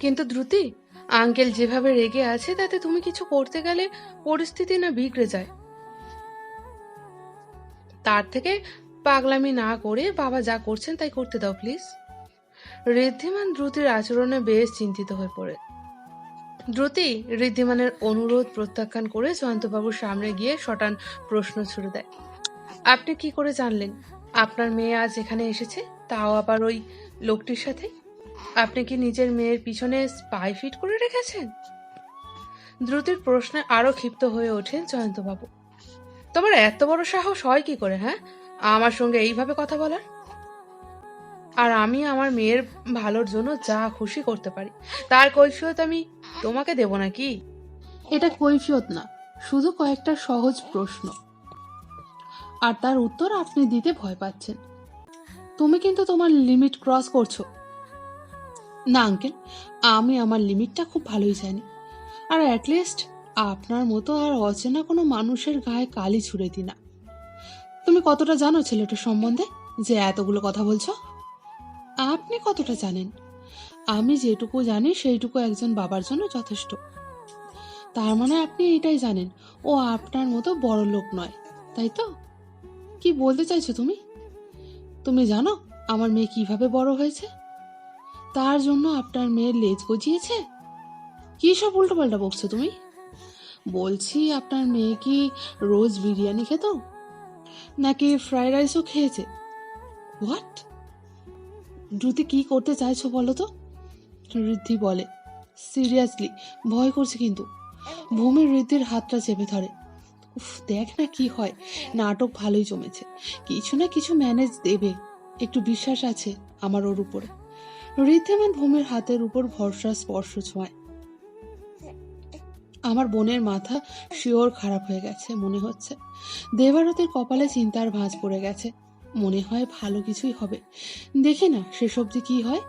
কিন্তু দ্রুতি, আঙ্কেল যেভাবে রেগে আছে তাতে তুমি কিছু করতে গেলে পরিস্থিতি না বিগড়ে যায়। তার থেকে পাগলামি না করে বাবা যা করছেন তাই করতে দাও প্লিজ। ঋদ্ধিমান দ্রুতির আচরণে বেশ চিন্তিত হয়ে পড়ে। দ্রুতি, ঋদ্ধিমানের অনুরোধ প্রত্যাখ্যান করে জয়ন্তবাবুর সামনে গিয়ে শটান প্রশ্ন ছুড়ে দেয়। আপনি কি করে জানলেন? আপনার মেয়ে আজ এখানে এসেছে, তাও আবার ওই লোকটির সাথে? আপনি কি নিজের মেয়ের পিছনে স্পাই ফিট করে রেখেছেন? দ্রুতির প্রশ্নে আরও ক্ষিপ্ত হয়ে ওঠেন জয়ন্তবাবু। তোমার এত বড় সাহস হয় কি করে হ্যাঁ? আমার সঙ্গে এইভাবে কথা বলার? আর আমি আমার মেয়ের ভালোর জন্য যা খুশি করতে পারি, তার কৈফিয়ত আমি তোমাকে দেব নাকি? এটা কৈফিয়ত না, শুধু কয়েকটা সহজ প্রশ্ন। আর তার উত্তর আপনি দিতে ভয় পাচ্ছেন। তুমি কিন্তু তোমার লিমিট ক্রস করছ। না আঙ্কেল আমি আমার লিমিটটা খুব ভালোই জানি। আর অ্যাটলিস্ট আপনার মতো আর অচেনা কোনো মানুষের গায়ে কালি ছুড়ে দিই না। তুমি কতটা জানো ছেলেটার সম্বন্ধে? যে এতগুলো কথা বলছো? আপনি কতটা জানেন? আমি যেটুকু জানি, সেইটুকু একজন বাবার জন্য যথেষ্ট। তার মানে আপনি এটাই জানেন, ও আপনার মতো বড় লোক নয়, তাই তো? কি বলতে চাইছো তুমি? তুমি জানো আমার মেয়ে কীভাবে বড় হয়েছে? তার জন্য আপনার মেয়ের লেজ গজিয়েছে? কি সব উল্টোপাল্টা বকছো তুমি? বলছি, আপনার মেয়ে কি রোজ বিরিয়ানি খেত? নাকি ফ্রাইড রাইসও খেয়েছে? হোয়াট? দ্রুতি কি করতে চাইছো বলো তো? ঋদ্ধি বলে, সিরিয়াসলি, ভয় করছে কিন্তু। ভূমি ঋদ্ধির হাতটা চেপে ধরে, উফ, দেখ না কি হয়, নাটক ভালোই জমেছে, কিছু না কিছু ম্যানেজ দেবে, একটু বিশ্বাস আছে আমার ওর উপরে। ঋদ্ধিমান ভূমির হাতের উপর ভরসা, স্পর্শ ছোঁয় আমার বোনের মাথা শিওর খারাপ হয়ে গেছে, মনে হচ্ছে। দেবারতের কপালে চিন্তার ভাঁজ পড়ে গেছে। মনে হয় ভালো কিছুই হবে। দেখি না সেসব যে কি হয়?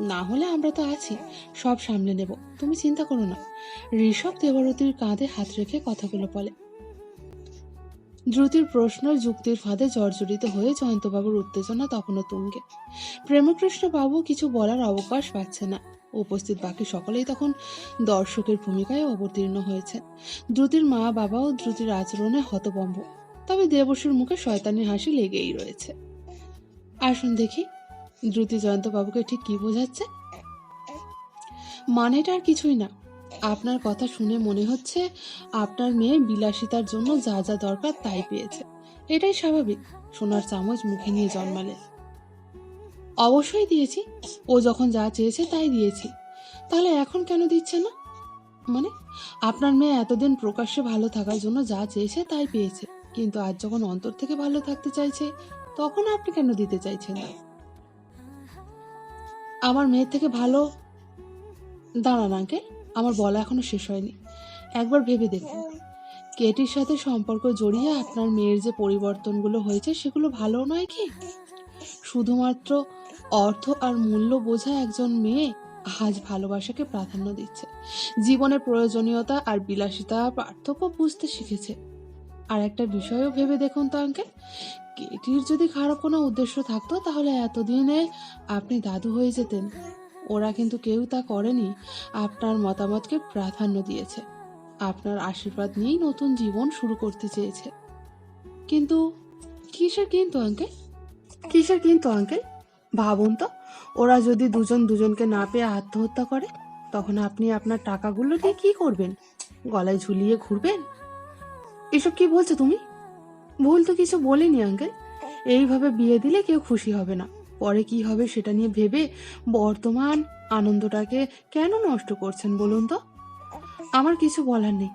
না হলে আমরা তো আছি, সব সামলে নেব। তুমি চিন্তা করো না। ঋষভ দেবরতীর কাঁধে হাত রেখে কথাগুলো বলে। দ্রুতির প্রশ্ন যুক্তির ফাঁদে জর্জরিত হয়ে জয়ন্তবাবুর উত্তেজনা তখনও তুঙ্গে। প্রেমকৃষ্ণ বাবু কিছু বলার অবকাশ পাচ্ছে না। উপস্থিত বাকি সকলেই তখন দর্শকের ভূমিকায় অবতীর্ণ হয়েছে। দ্রুতির মা বাবাও দ্রুতির আচরণে হতবম্ব। তবে দেবশ্রীর মুখে শয়তানি হাসি লেগেই রয়েছে। আসুন দেখি, দ্রুতি জয়ন্তবাবুকে ঠিক কি বোঝাচ্ছে? মানেটা আর কিছুই না। আপনার কথা শুনে মনে হচ্ছে আপনার মেয়ে বিলাসিতার জন্য যা যা দরকার তাই পেয়েছে। এটাই স্বাভাবিক, সোনার চামচ মুখে নিয়ে জন্মালে। অবশ্যই দিয়েছি, ও যখন যা চেয়েছে তাই দিয়েছি। তাহলে এখন কেন দিচ্ছে না? মানে আপনার মেয়ে এতদিন প্রকাশ্যে ভালো থাকার জন্য যা চেয়েছে তাই পেয়েছে, কিন্তু আজ যখন অন্তর থেকে ভালো থাকতে চাইছে, তখন আপনি কেন দিতে চাইছেন না? আমার মেয়ের থেকে ভালো? দাঁড়ান আঙ্কে আমার বলা এখনও শেষ হয়নি। একবার ভেবে দেখুন। কেটির সাথে সম্পর্ক জড়িয়ে আপনার মেয়ের যে পরিবর্তনগুলো হয়েছে, সেগুলো ভালো নয় কি? শুধুমাত্র অর্থ আর মূল্য বোঝা একজন মেয়ে আজ ভালোবাসাকে প্রাধান্য দিচ্ছে। জীবনের প্রয়োজনীয়তা আর বিলাসিতা পার্থক্য বুঝতে শিখেছে। আর একটা বিষয়ও ভেবে দেখুন তো, আঙ্কেল। কেটির যদি খারাপ কোনো উদ্দেশ্য থাকতো, তাহলে এতদিনে আপনি দাদু হয়ে যেতেন। ওরা কিন্তু কেউ তা করেনি। আপনার মতামতকে প্রাধান্য দিয়েছে। আপনার আশীর্বাদ নিয়েই নতুন জীবন শুরু করতে চেয়েছে। কিন্তু কিসের কিন্তু, আঙ্কেল? কিসের কিন্তু, আঙ্কেল? ভাবুন তো, ওরা যদি দুজন দুজনকে না পেয়ে আত্মহত্যা করে, তখন আপনি আপনার টাকাগুলো নিয়ে কি করবেন? গলায় ঝুলিয়ে ঘুরবেন? এসব কি বলছো তুমি? ভুল তো কিছু বলিনি, আঙ্কেল। এইভাবে বিয়ে দিলে কেউ খুশি হবে না। পরে কি হবে সেটা নিয়ে ভেবে বর্তমান আনন্দটাকে কেন নষ্ট করছেন বলুন তো? আমার কিছু বলার নেই।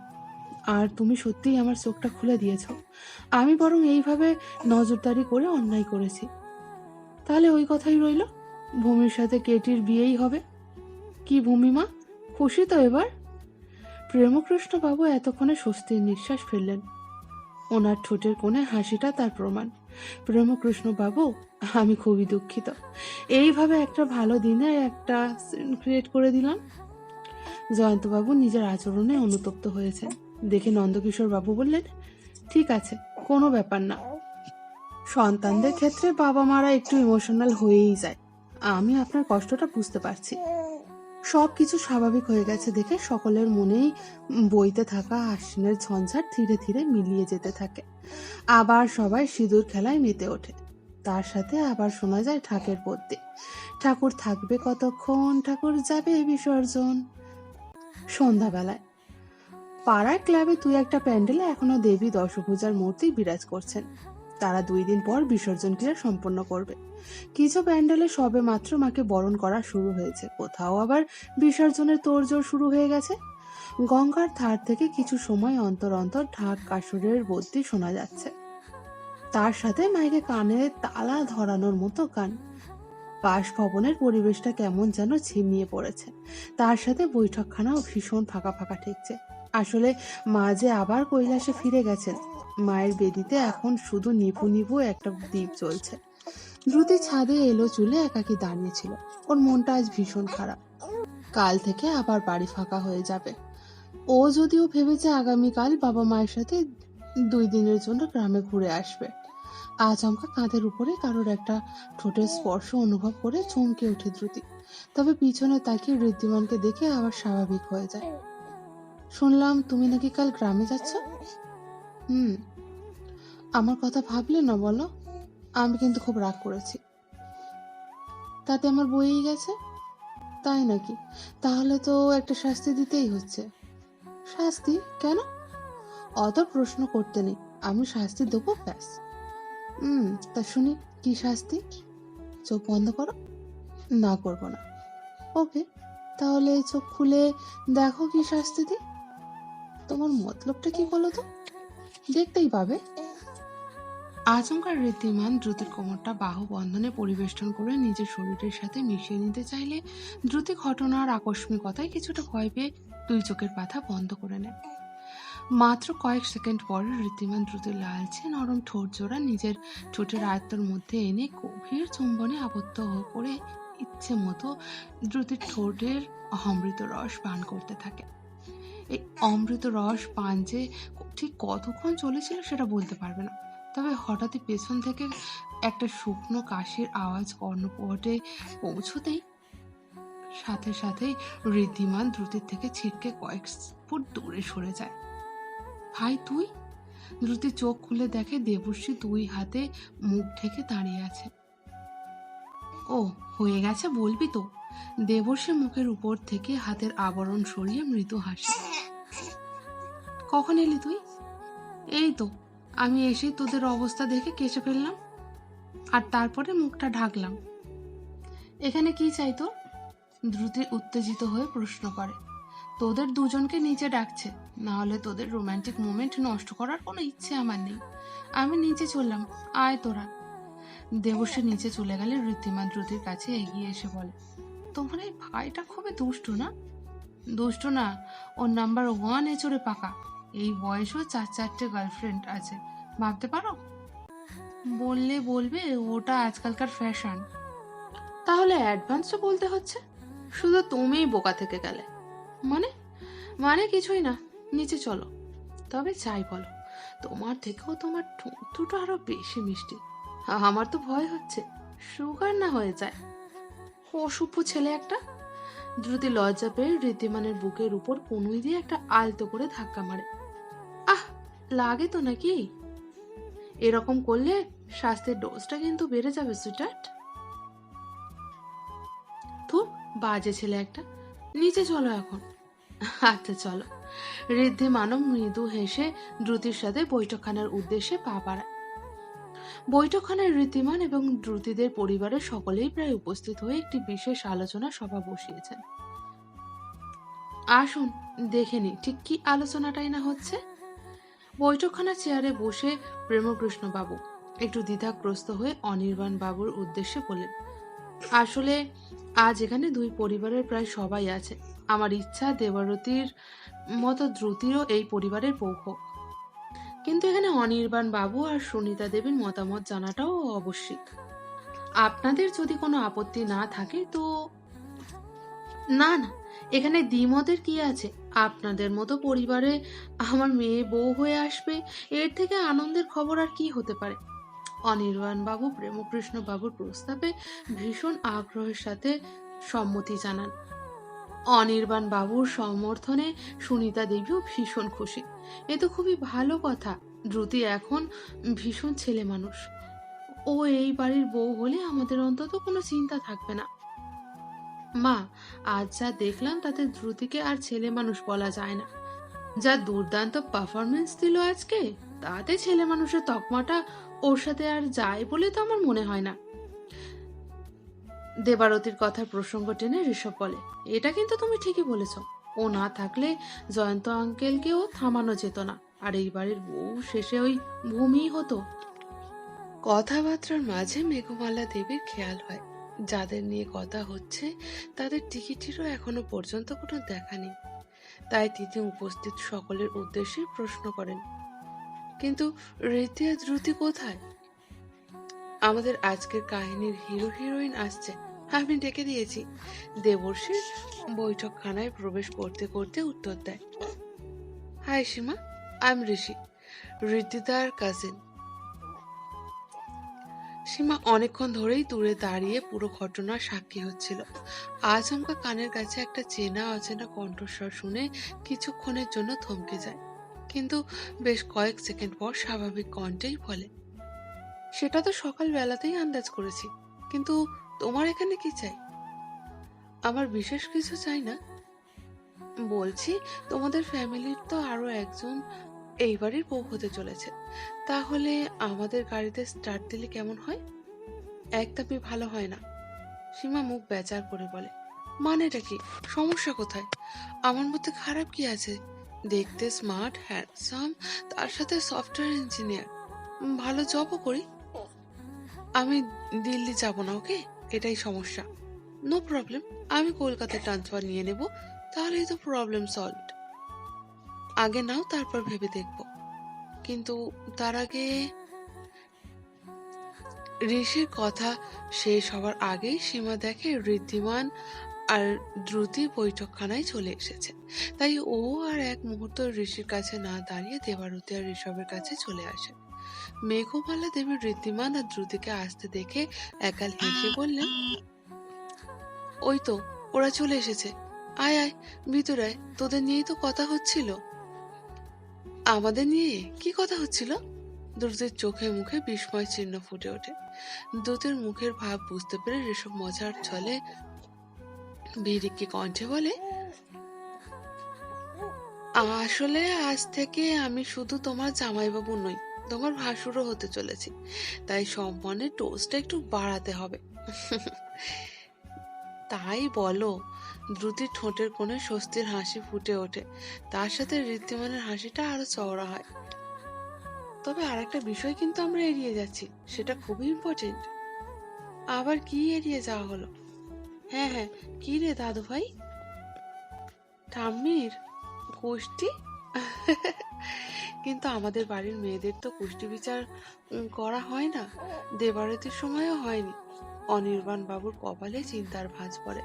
আর তুমি সত্যিই আমার চোখটা খুলে দিয়েছ। আমি বরং এইভাবে নজরদারি করে অন্যায় করেছি। তাহলে ওই কথাই রইল, ভূমির সাথে কেটির বিয়েই হবে। কি ভূমিমা খুশি তো এবার। প্রেমকৃষ্ণ বাবু এতক্ষণে স্বস্তির নিঃশ্বাস ফেললেন। ওনার ঠোঁটের কোণে হাসিটা তার প্রমাণ। প্রেমকৃষ্ণ বাবু আমি খুবই দুঃখিত। এইভাবে একটা ভালো দিনে একটা ক্রিয়েট করে দিলাম। জয়ন্তবাবু নিজের আচরণে অনুতপ্ত হয়েছেন। দেখে নন্দকিশোর বাবু বললেন, ঠিক আছে, কোনো ব্যাপার না। সন্তানদের ক্ষেত্রে বাবা মারা একটু ইমোশনাল হয়েই যায়। আমি আপনার কষ্টটা বুঝতে পারছি। সব কিছু স্বাভাবিক হয়ে গেছে দেখে সকলের মনেই বইতে থাকা আশ্বিনের ঝঞ্ঝাট ধীরে ধীরে মিলিয়ে যেতে থাকে। আবার সবাই সিঁদুর খেলায় মেতে ওঠে। তার সাথে আবার শোনা যায় ঠাকের পদ্যে ঠাকুর থাকবে কতক্ষণ? ঠাকুর যাবে বিসর্জন। সন্ধ্যাবেলায়। পাড়ার ক্লাবে তুই একটা প্যান্ডেলে এখনও দেবী দশভূজার মূর্তি বিরাজ করছেন। তারা দুই দিন পর বিসর্জন ক্রিয়া সম্পন্ন করবে। কিছু প্যান্ডেলে সবে মাত্র মাকে বরণ করা শুরু হয়েছে। কোথাও আবার বিসর্জনের তোড়জোড় শুরু হয়ে গেছে। গঙ্গার ধার থেকে কিছু সময় অন্তর অন্তর ঢাক কাসুরের বদ্যি শোনা যাচ্ছে। তার সাথে মাইকে কানে তালা ধরানোর মতো গান। বাসভবনের পরিবেশটা কেমন যেন ছিমিয়ে পড়েছে। তার সাথে বৈঠকখানাও ভীষণ ফাঁকা ফাঁকা ঠেকছে। আসলে মা যে আবার কৈলাসে ফিরে গেছেন, মায়ের বেদিতে এখন শুধু নিভু নিভু একটা দ্বীপ চলছে দ্রুতি ছাদে এলো চুলে একাকি দাঁড়িয়েছিল ওর মনটা আজ ভীষণ খারাপ। কাল থেকে আবার বাড়ি ফাঁকা হয়ে যাবে। ও যদিও ভেবেছে আগামীকাল বাবা মায়ের সাথে দুই দিনের জন্য গ্রামে ঘুরে আসবে। আজ আচমকা কাঁধের উপরে কারোর একটা ঠোঁটের স্পর্শ অনুভব করে চমকে ওঠে দ্রুতি। তবে পিছনে তাকিয়ে ঋদ্ধিমানকে দেখে আবার স্বাভাবিক হয়ে যায়। শুনলাম, তুমি নাকি কাল গ্রামে যাচ্ছ? হুম। আমার কথা ভাবলে না বলো। আমি কিন্তু খুব রাগ করেছি। তাতে আমার বইয়েই গেছে? তাই নাকি? তাহলে তো একটা শাস্তি দিতেই হচ্ছে। শাস্তি? কেন? অত প্রশ্ন করতে নেই। আমি শাস্তি দেবো, ব্যাস। হুম তা শুনি, কি শাস্তি? চোখ বন্ধ করো। না, করব না। ওকে, তাহলে চোখ খুলে দেখো কি শাস্তি দিই। তোমার মতলবটা কি বলো তো? দেখতেই পাবে। আচমকা ঋদ্ধিমান দ্রুতির কোমরটা বাহু বন্ধনে পরিবেষ্টন করে নিজের শরীরের সাথে মিশিয়ে নিতে চাইলে দ্রুতি ঘটনার আকস্মিকতায় কিছুটা ভয় পেয়ে দুই চোখের পাথা বন্ধ করে নেয়। মাত্র কয়েক সেকেন্ড পরে ঋদ্ধিমান দ্রুতির লালচে নরম ঠোঁট জোড়া নিজের ঠোঁটের আয়ত্তর মধ্যে এনে গভীর চুম্বনে আবদ্ধ হয়ে পড়ে ইচ্ছে মতো দ্রুতির ঠোঁটের অমৃত রস পান করতে থাকে। এই অমৃত রস পান যে ঠিক কতক্ষণ চলেছিল সেটা বলতে পারবে না। তবে হঠাৎই পেছন থেকে একটা শুকনো কাশির আওয়াজ কর্ণপটে পৌঁছতেই সাথে সাথেই ঋদ্ধিমান দ্রুতির থেকে ছিটকে কয়েক ফুট দূরে সরে যায়। ভাই তুই? দ্রুতি চোখ খুলে দেখে দেবশ্রী দুই হাতে মুখ ঢেকে দাঁড়িয়ে আছে। ও, হয়ে গেছে বলবি তো। দেবর্ষী মুখের উপর থেকে হাতের আবরণ সরিয়ে মৃদু হাসি কখন এলি তুই? এই তো, আমি এসে তোদের অবস্থা দেখে কেচে ফেললাম, আর তারপরে মুখটা ঢাকলাম। এখানে কি চাই তোর? দ্রুতি উত্তেজিত হয়ে প্রশ্ন করে। তোদের দুজনকে নিচে ডাকছে। না হলে তোদের রোম্যান্টিক মুমেন্ট নষ্ট করার কোনো ইচ্ছে আমার নেই। আমি নিচে চললাম। আয় তোরা। দেবশ্রী নিচে চলে গেলে ঋদ্ধিমান দ্রুতির কাছে এগিয়ে এসে বলে, তোমার এই ভাইটা খুবই দুষ্ট না? দুষ্ট না। ওর নাম্বার ওয়ান এচড়ে পাকা। এই বয়সেও চার চারটে গার্লফ্রেন্ড আছে। ভাবতে পারো? বললে বলবে, ওটা আজকালকার ফ্যাশন তাহলে অ্যাডভান্সও বলতে হচ্ছে? শুধু তুমিই বোকা থেকে গেলে। মানে? মানে কিছুই না। নিচে চলো। তবে চাই বলো, তোমার থেকেও তোমার দুটো আরও বেশি মিষ্টি। আমার তো ভয় হচ্ছে, সুগার না হয়ে যায়। অসভ্য ছেলে একটা? দ্রুতি লজ্জা পেয়ে রীতিমানের বুকের উপর কনুই দিয়ে একটা আলতো করে ধাক্কা মারে। আহ, লাগে তো নাকি? এরকম করলে স্বাস্থ্যের ডোজটা কিন্তু বেড়ে যাবে সুইটার্ট থুর বাজে ছেলে একটা। নিচে চলো এখন। আচ্ছা চলো। ঋদ্ধি মানব মৃদু হেসে দ্রুতির সাথে বৈঠকখানার উদ্দেশ্যে পা বাড়ায়। বৈঠকখানায় ঋদ্ধিমান এবং দ্রুতিদের পরিবারের সকলেই প্রায় উপস্থিত হয়ে একটি বিশেষ আলোচনা সভা বসিয়েছেন। আসুন, দেখে নি ঠিক কি আলোচনাটাই না হচ্ছে। বৈঠকখানা চেয়ারে বসে প্রেমকৃষ্ণ বাবু একটু দ্বিধাগ্রস্ত হয়ে অনির্বাণ বাবুর উদ্দেশ্যে বললেন আসলে আজ এখানে দুই পরিবারের প্রায় সবাই আছে। আমার ইচ্ছা দেবরতীর মতো দ্রুতিরও এই পরিবারের বউ হোক। কিন্তু এখানে অনির্বাণ বাবু আর সুনিতা দেবীর মতামত জানাটাও আবশ্যিক। আপনাদের যদি কোনো আপত্তি না থাকে তো না না, এখানে দ্বিমতের কি আছে? আপনাদের মতো পরিবারে আমার মেয়ে বউ হয়ে আসবে, এর থেকে আনন্দের খবর আর কি হতে পারে? অনির্বাণ বাবু প্রেমকৃষ্ণ বাবুর প্রস্তাবে ভীষণ আগ্রহের সাথে সম্মতি জানান। অনির্বাণ বাবুর সমর্থনে সুনিতা দেবীও ভীষণ খুশি। এ তো খুবই ভালো কথা, দ্রুতি এখন ভীষণ ছেলে মানুষ। ও এই বাড়ির বউ হলে আমাদের অন্তত কোনো চিন্তা থাকবে না। মা, আজ যা দেখলাম তাতে দ্রুতিকে আর ছেলে মানুষ বলা যায় না। যা দুর্দান্ত পারফরমেন্স দিল আজকে। তাতে ছেলে মানুষের তকমাটা ওর সাথে আর যায় বলে তো আমার মনে হয় না। দেবারতির কথার প্রসঙ্গ টেনে ঋষভ বলে, এটা কিন্তু তুমি ঠিকই বলেছ। ও না থাকলে জয়ন্ত আঙ্কেলকেও থামানো যেত না। আর এই বাড়ির বউ শেষে ওই ভূমি হতো। কথাবার্তার মাঝে মেঘমালা দেবীর খেয়াল হয়। যাদের নিয়ে কথা হচ্ছে, তাদের টিকিটেরও এখনও পর্যন্ত কোনো দেখা নেই। তাই তিনি উপস্থিত সকলের উদ্দেশ্যে প্রশ্ন করেন কিন্তু রীতি আর দ্রুতি কোথায়? আমাদের আজকের কাহিনীর হিরো হিরোইন আসছে। আমি ডেকে দিয়েছি। দেবর্ষীর বৈঠকখানায় প্রবেশ করতে করতে উত্তর দেয়। হাই সীমা আই ঋষি ঋদ্ধিদার কাজিন সীমা অনেকক্ষণ ধরেই দূরে দাঁড়িয়ে পুরো ঘটনার সাক্ষী হচ্ছিল। আচমকা কানের কাছে একটা চেনা অচেনা কণ্ঠস্বর শুনে কিছুক্ষণের জন্য থমকে যায়। কিন্তু বেশ কয়েক সেকেন্ড পর স্বাভাবিক কণ্ঠেই বলে, সেটা তো সকাল বেলাতেই আন্দাজ করেছি, কিন্তু তোমার এখানে কি চাই? আমার বিশেষ কিছু চাই না। বলছি, তোমাদের ফ্যামিলির তো আরও একজন এই বাড়ির বউ হতে চলেছে, তাহলে আমাদের গাড়িতে স্টার্ট দিলে কেমন হয়? একদমই ভালো হয় না। সীমা মুখ বেচার করে বলে, মানেটা কি? সমস্যা কোথায়? আমার মধ্যে খারাপ কি আছে? দেখতে স্মার্ট হ্যান্ডসাম তার সাথে সফটওয়্যার ইঞ্জিনিয়ার ভালো জবও করি। আমি দিল্লি যাব না ওকে এটাই সমস্যা। নো প্রবলেম আমি কলকাতায় ট্রান্সফার নিয়ে নেব, তাহলেই তো প্রবলেম সলভড আগে নাও, তারপর ভেবে দেখব। কিন্তু তার আগে ঋষির কথা শেষ হওয়ার আগেই সীমা দেখে ঋদ্ধিমান আর দ্রুতি বৈঠকখানায় চলে এসেছে। তাই ও আর এক মুহূর্ত ঋষির কাছে না দাঁড়িয়ে দেবারতী আর ঋষভের কাছে চলে আসে। মেঘমালা দেবী ঋদ্ধিমান আর দ্রুতিকে আসতে দেখে একাল হেসে বললেন, ওই তো, ওরা চলে এসেছে। আয় আয়, ভিতরে তোদের নিয়েই তো কথা হচ্ছিল। আমাদের নিয়ে কি কথা হচ্ছিল? দ্রুতের চোখে মুখে বিস্ময় চিহ্ন ফুটে ওঠে। দ্রুতের মুখের ভাব বুঝতে পেরে ঋষভ মজার ছলে ভিড়িকে কণ্ঠে বলে, আসলে আজ থেকে আমি শুধু তোমার জামাইবাবু নই, তোমার ভাসুরও হতে চলেছি। তাই সম্মানের টোস্টটা একটু বাড়াতে হবে। তাই বলো দ্রুতির ঠোঁটের কোণে স্বস্তির হাসি ফুটে ওঠে। তার সাথে ঋদ্ধিমানের হাসিটা আরও চওড়া হয়। তবে আর একটা বিষয় কিন্তু আমরা এড়িয়ে যাচ্ছি, সেটা খুবই ইম্পর্টেন্ট আবার কি এড়িয়ে যাওয়া হলো? হ্যাঁ হ্যাঁ। কি রে দাদু ভাই? ঠাম্মির কুষ্টি? কিন্তু আমাদের বাড়ির মেয়েদের তো কুষ্টি বিচার করা হয় না। দেবারতির সময়ও হয়নি। অনির্বাণ বাবুর কপালে চিন্তার ভাঁজ পড়ে।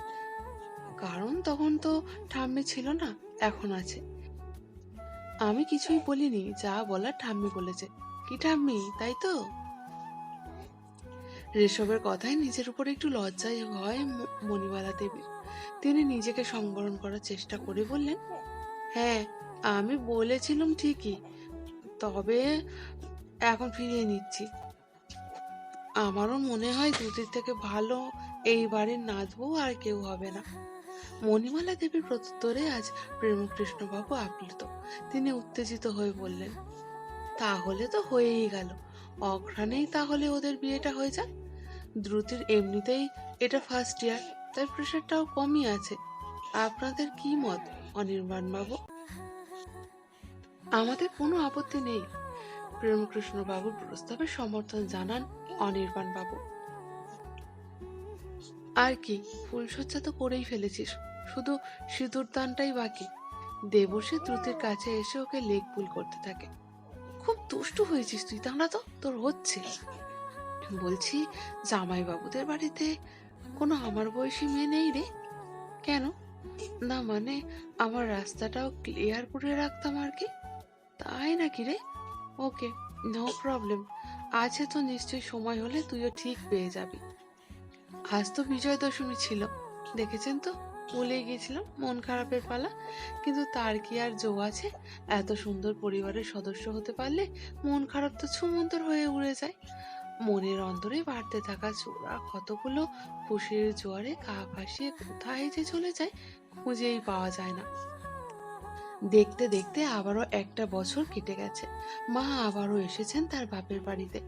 কারণ তখন তো ঠাম্মি ছিল না, এখন আছে। আমি কিছুই বলিনি, যা বলার ঠাম্মি বলেছে। কি ঠাম্মি, তাই তো? ঋষভের কথায় নিজের উপর একটু লজ্জাই হয় ম- মণিবালা দেবীর তিনি নিজেকে সংবরণ করার চেষ্টা করে বললেন হ্যাঁ আমি বলেছিলাম ঠিকই, তবে এখন ফিরিয়ে নিচ্ছি। আমারও মনে হয় দুদিক থেকে ভালো এই বাড়ির নাচবো আর কেউ হবে না। মণিমালা দেবীর প্রত্যুত্তরে আজ প্রেমকৃষ্ণবাবু আপ্লুত। তিনি উত্তেজিত হয়ে বললেন, তাহলে তো হয়েই গেল। অঘ্রাণেই তাহলে ওদের বিয়েটা হয়ে যাক। দ্রুতির এমনিতেই এটা ফার্স্ট ইয়ার তাই প্রেশারটাও কমই আছে। আপনাদের কি মত, অনির্বাণ বাবু? আমাদের কোনো আপত্তি নেই। প্রেমকৃষ্ণ বাবুর প্রস্তাবে সমর্থন জানান অনির্বাণ বাবু। আর কি ফুলসজ্জা তো করেই ফেলেছিস। শুধু সিঁদুর দানটাই বাকি। দেবসে দ্রুতির কাছে এসে ওকে লেগ পুল করতে থাকে। খুব দুষ্টু হয়েছিস তুই তাহলে তো? তোর হচ্ছে। বলছি জামাই বাবুদের বাড়িতে কোনো আমার বয়সী মেয়ে নেই রে। কেন? না মানে আমার রাস্তাটাও ক্লিয়ার করে রাখতাম আর কি। তাই নাকি রে? ওকে নো প্রবলেম আছে তো নিশ্চয়ই সময় হলে তুইও ঠিক পেয়ে যাবি। আজ তো বিজয় দশমী ছিল, দেখেছেন তো? ভুলে গিয়েছিলাম, মন খারাপের পালা। কিন্তু তার কি আর জো আছে? এত সুন্দর পরিবারের সদস্য হতে পারলে মন খারাপ তো ছুমন্তর হয়ে উড়ে যায়। মনের অন্তরে বাড়তে থাকা চোরা কতগুলো খুশির জোয়ারে গা ভাসিয়ে কোথায় যে চলে যায় খুঁজেই পাওয়া যায় না। দেখতে দেখতে আবারও একটা বছর কেটে গেছে। মা আবারও এসেছেন তার বাপের বাড়িতে।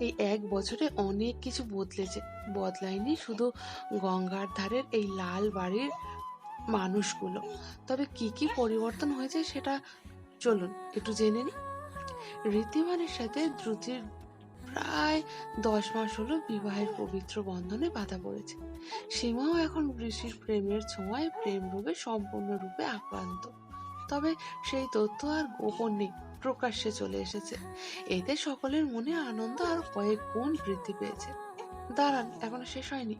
এই এক বছরে অনেক কিছু বদলেছে। বদলায়নি শুধু গঙ্গার ধারের এই লাল বাড়ির মানুষগুলো। তবে কি কি পরিবর্তন হয়েছে সেটা চলুন একটু জেনে নিই। ঋদ্ধিমানের সাথে দ্রুতির প্রায় দশ মাস হলো বিবাহের পবিত্র বন্ধনে বাধা পড়েছে। সীমাও এখন ঋষির প্রেমের ছোঁয়ায় প্রেম রূপে সম্পূর্ণরূপে আক্রান্ত। তবে সেই তথ্য আর গোপন নেই, প্রকাশ্যে চলে এসেছে। এতে সকলের মনে আনন্দ আর কয়েক গুণ বৃদ্ধি পেয়েছে। দাঁড়ান, এখনও শেষ হয়নি।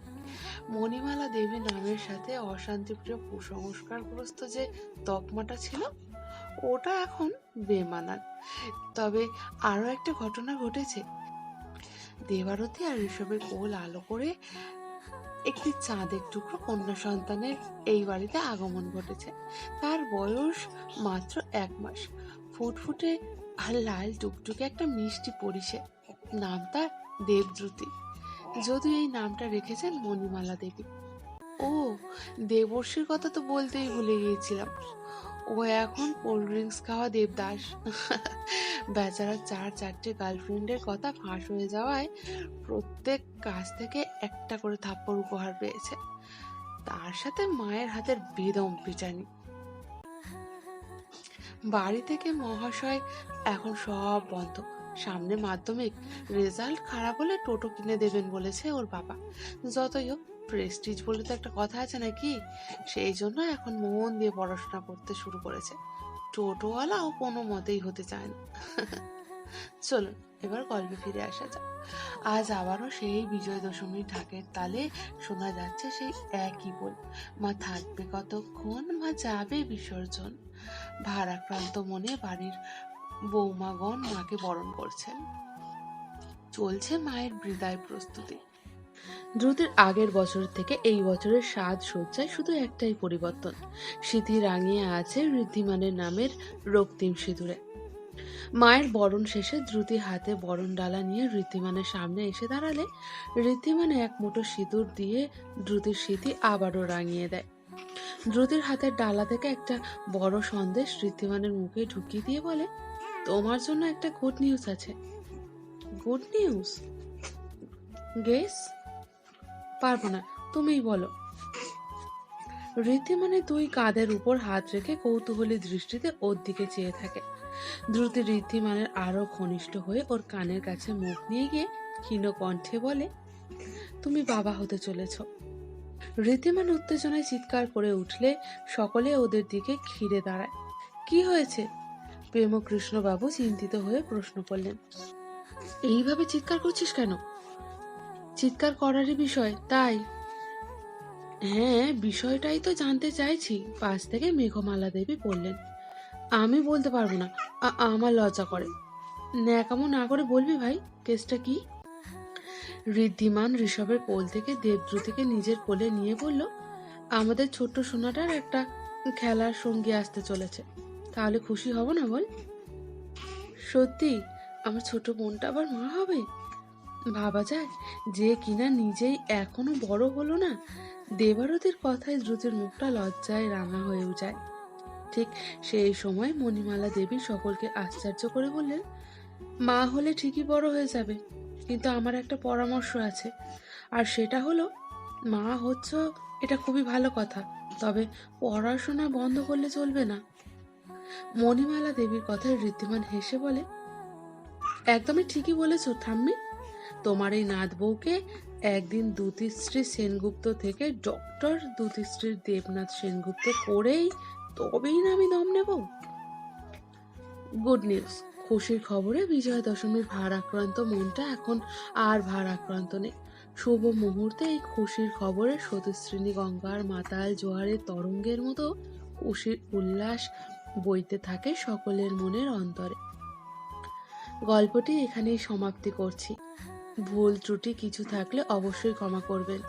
মণিমালা দেবী নামের সাথে অশান্তিপ্রিয় কুসংস্কারগ্রস্ত যে তকমাটা ছিল, ওটা এখন বেমানান। তবে আরও একটা ঘটনা ঘটেছে। দেবারতী আর ঋষভের কোল আলো করে একটি চাঁদের টুকরো কন্যা সন্তানের এই বাড়িতে আগমন ঘটেছে। তার বয়স মাত্র এক মাস। ফুটফুটে আর লাল টুকটুকে একটা মিষ্টি পরিসে। নাম তার দেবদ্রুতি যদিও এই নামটা রেখেছেন মণিমালা দেবী। ও, দেবর্ষীর কথা তো বলতেই ভুলে গিয়েছিলাম। ও এখন কোল্ড ড্রিঙ্কস খাওয়া দেবদাস। বেচারা চার, চারটে গার্লফ্রেন্ডের কথা ফাঁস হয়ে যাওয়ায় প্রত্যেক কাছ থেকে একটা করে থাপ্পড় উপহার পেয়েছে। তার সাথে মায়ের হাতের বেদম পিটানি। বাড়ি থেকে মহাশয় এখন সব বন্ধ। সামনে মাধ্যমিক। রেজাল্ট খারাপ হলে টোটো কিনে দেবেন বলেছে ওর বাবা। যতই হোক প্রেস্টিজ বলে তো একটা কথা আছে নাকি? সেই জন্য এখন মন দিয়ে পড়াশোনা করতে শুরু করেছে। টোটোওয়ালাও কোনো মতেই হতে চায় না। চলুন, এবার গল্পে ফিরে আসা যাক। আজ আবারও সেই বিজয় দশমীর ঢাকের তালে শোনা যাচ্ছে সেই একই বল। মা থাকবে কতক্ষণ, মা যাবে বিসর্জন। ভারাক্রান্ত মনে বাড়ির বৌমাগণ মাকে বরণ করছেন। চলছে মায়ের বিদায় প্রস্তুতি। দ্রুতের আগের বছর থেকে এই বছরের সাজ সজ্জায় শুধু একটাই পরিবর্তন। স্মৃতি রাঙিয়ে আছে ঋদ্ধিমানের নামের রক্তিম সিঁদুরে। মায়ের বরণ শেষে দ্রুতি হাতে বরণ ডালা নিয়ে ঋদ্ধিমানের সামনে এসে দাঁড়ালে ঋদ্ধিমান এক মুঠো সিঁদুর দিয়ে দ্রুতির স্মৃতি আবারও রাঙিয়ে দেয়। দ্রুতির হাতের ডালা থেকে একটা বড় সন্দেশ ঋদ্ধিমানের মুখে ঢুকিয়ে দিয়ে বলে, তোমার জন্য একটা গুড নিউজ আছে। Good news? গেস? পারব না, তুমিই বলো। রীতিমানে দুই কাঁধের উপর হাত রেখে কৌতূহলী দৃষ্টিতে ওর দিকে চেয়ে থাকে। দ্রুতি ঋদ্ধিমানের আরও ঘনিষ্ঠ হয়ে ওর কানের কাছে মুখ নিয়ে গিয়ে ক্ষীণ কণ্ঠে বলে, তুমি বাবা হতে চলেছ। রীতিমান উত্তেজনায় চিৎকার করে উঠলে সকলে ওদের দিকে ঘিরে দাঁড়ায়। কি হয়েছে? প্রেমকৃষ্ণবাবু চিন্তিত হয়ে প্রশ্ন করলেন। এইভাবে চিৎকার করছিস কেন? চিৎকার করারই বিষয়, তাই? হ্যাঁ বিষয়টাই তো জানতে চাইছি। পাশ থেকে মেঘমালা দেবী বললেন, আমি বলতে পারব না আমার লজ্জা করে। ন্যাকামো না করে বলবি ভাই, কেসটা কি? ঋদ্ধিমান ঋষভের কোল থেকে দেবদ্রুতিকে নিজের কোলে নিয়ে বলল, আমাদের ছোট্ট সোনাটার একটা খেলার সঙ্গী আসতে চলেছে। তাহলে খুশি হব না বল? সত্যি? আমার ছোট বোনটা আবার মা হবে? ভাবা যায় যে কিনা নিজেই এখনও বড় হলো না? দেবারতির কথায় দ্রুতের মুখটা লজ্জায় রাঙা হয়েও যায়। ঠিক সেই সময় মণিমালা দেবী সকলকে আশ্চর্য করে বললেন, মা হলে ঠিকই বড় হয়ে যাবে, কিন্তু আমার একটা পরামর্শ আছে। আর সেটা হলো, মা হচ্ছ, এটা খুবই ভালো কথা, তবে পড়াশোনা বন্ধ করলে চলবে না। মণিমালা দেবীর কথায় ঋদ্ধিমান হেসে বলে, একদমই ঠিকই বলেছ, ঠাম্মি। তোমার এই নাথ বউকে একদিন দুতিশ্রী সেনগুপ্ত থেকে ডক্টর দুতিশ্রীর দেবনাথ সেনগুপ্ত করেই তবেই না আমি দম নেব? গুড নিউজ খুশির খবরে বিজয়া দশমীর ভার আক্রান্ত মনটা এখন আর ভার আক্রান্ত নেই। শুভ মুহূর্তে এই খুশির খবরে সতীশ্রেণী গঙ্গার মাতাল জোয়ারের তরঙ্গের মতো খুশির উল্লাস বইতে থাকে সকলের মনের অন্তরে। গল্পটি এখানেই সমাপ্তি করছি। ভুল ত্রুটি কিছু থাকলে অবশ্যই ক্ষমা করবেন।